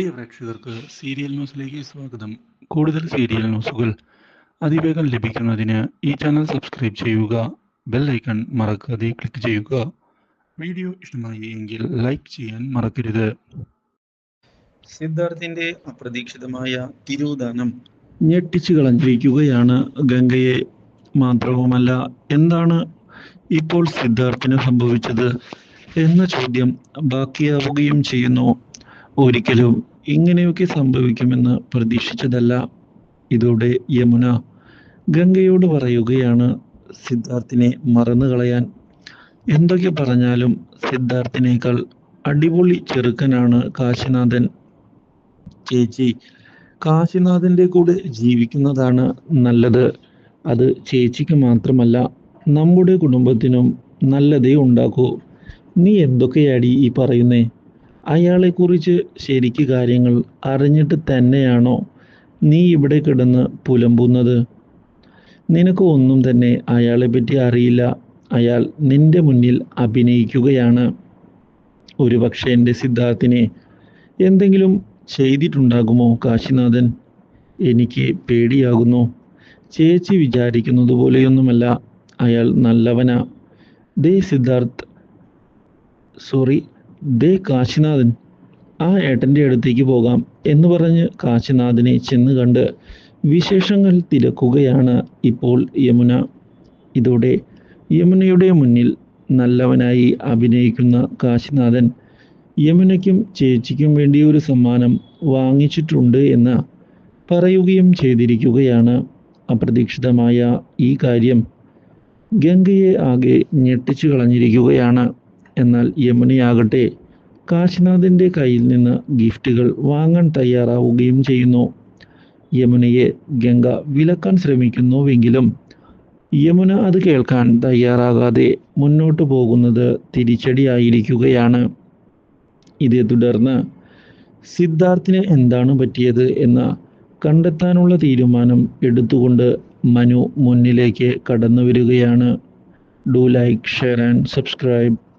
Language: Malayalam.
പ്രിയ പ്രേക്ഷകർക്ക് സീരിയൽ ന്യൂസിലേക്ക് സ്വാഗതം. കൂടുതൽ സീരിയൽ ന്യൂസുകൾ അതിവേഗം ലഭിക്കുന്നതിന് ഈ ചാനൽ സബ്സ്ക്രൈബ് ചെയ്യുക ബെൽ ഐക്കൺ മറക്കാതെ ക്ലിക്ക് ചെയ്യുക. വീഡിയോ ഇഷ്ടമായി എങ്കിൽ ലൈക്ക് ചെയ്യാൻ മറക്കരുത്. സിദ്ധാർത്ഥിന്റെ അപ്രതീക്ഷിതമായ തിരുവുദാനം ഞെട്ടിച്ചു കളഞ്ഞിരിക്കുകയാണ് ഗംഗയെ. മാത്രവുമല്ല എന്താണ് ഇപ്പോൾ സിദ്ധാർത്ഥിന് സംഭവിച്ചത്? എന്ന ചോദ്യം ബാക്കിയാവുകയും ചെയ്യുന്നു. ഒരിക്കലും ഇങ്ങനെയൊക്കെ സംഭവിക്കുമെന്ന് പ്രതീക്ഷിച്ചതല്ല ഇതോടെ യമുന ഗംഗയോട് പറയുകയാണ് സിദ്ധാർത്ഥിനെ മറന്നു കളയാൻ. എന്തൊക്കെ പറഞ്ഞാലും സിദ്ധാർത്ഥിനേക്കാൾ അടിപൊളി ചെറുക്കനാണ് കാശിനാഥൻ. ചേച്ചി കാശിനാഥന്റെ കൂടെ ജീവിക്കുന്നതാണ് നല്ലത്. അത് ചേച്ചിക്ക് മാത്രമല്ല നമ്മുടെ കുടുംബത്തിനും നല്ലതേ ഉണ്ടാക്കൂ. നീ എന്തൊക്കെയാടി ഈ പറയുന്നേ? അയാളെക്കുറിച്ച് ശരിക്ക് കാര്യങ്ങൾ അറിഞ്ഞിട്ട് തന്നെയാണോ നീ ഇവിടെ കിടന്ന് പുലമ്പുന്നത്? നിനക്ക് ഒന്നും തന്നെ അയാളെ പറ്റി അറിയില്ല. അയാൾ നിന്റെ മുന്നിൽ അഭിനയിക്കുകയാണ്. ഒരു പക്ഷേ എന്റെ സിദ്ധാർത്ഥിനെ എന്തെങ്കിലും ചെയ്തിട്ടുണ്ടാകുമോ കാശിനാഥൻ? എനിക്ക് പേടിയാകുന്നു. ചേച്ചി വിചാരിക്കുന്നത് പോലെയൊന്നുമല്ല. അയാൾ നല്ലവനാ. ദേ സിദ്ധാർത്ഥ്. സോറി ദേ കാശിനാഥൻ ആ ഏട്ടന്റെ അടുത്തേക്ക് പോകാം എന്ന് പറഞ്ഞ് കാശിനാഥനെ ചെന്ന് കണ്ട് വിശേഷങ്ങൾ തിരക്കുകയാണ് ഇപ്പോൾ യമുന. ഇതോടെ യമുനയുടെ മുന്നിൽ നല്ലവനായി അഭിനയിക്കുന്ന കാശിനാഥൻ യമുനയ്ക്കും ചേച്ചിക്കും വേണ്ടി ഒരു സമ്മാനം വാങ്ങിച്ചിട്ടുണ്ട് എന്ന് പറയുകയും ചെയ്തിരിക്കുകയാണ്. അപ്രതീക്ഷിതമായ ഈ കാര്യം ഗംഗയെ ആകെ ഞെട്ടിച്ചു കളഞ്ഞിരിക്കുകയാണ്. എന്നാൽ യമുനയാകട്ടെ കാശിനാഥിന്റെ കയ്യിൽ നിന്ന് ഗിഫ്റ്റുകൾ വാങ്ങാൻ തയ്യാറാവുകയും ചെയ്യുന്നു. യമുനയെ ഗംഗ വിലക്കാൻ ശ്രമിക്കുന്നുവെങ്കിലും യമുന അത് കേൾക്കാൻ തയ്യാറാകാതെ മുന്നോട്ട് പോകുന്നത് തിരിച്ചടിയായിരിക്കുകയാണ്. ഇതേ തുടർന്ന് സിദ്ധാർത്ഥിന് എന്താണ് പറ്റിയത് എന്ന് കണ്ടെത്താനുള്ള തീരുമാനം എടുത്തുകൊണ്ട് മനു മുന്നിലേക്ക് കടന്നു വരികയാണ് do like share and subscribe.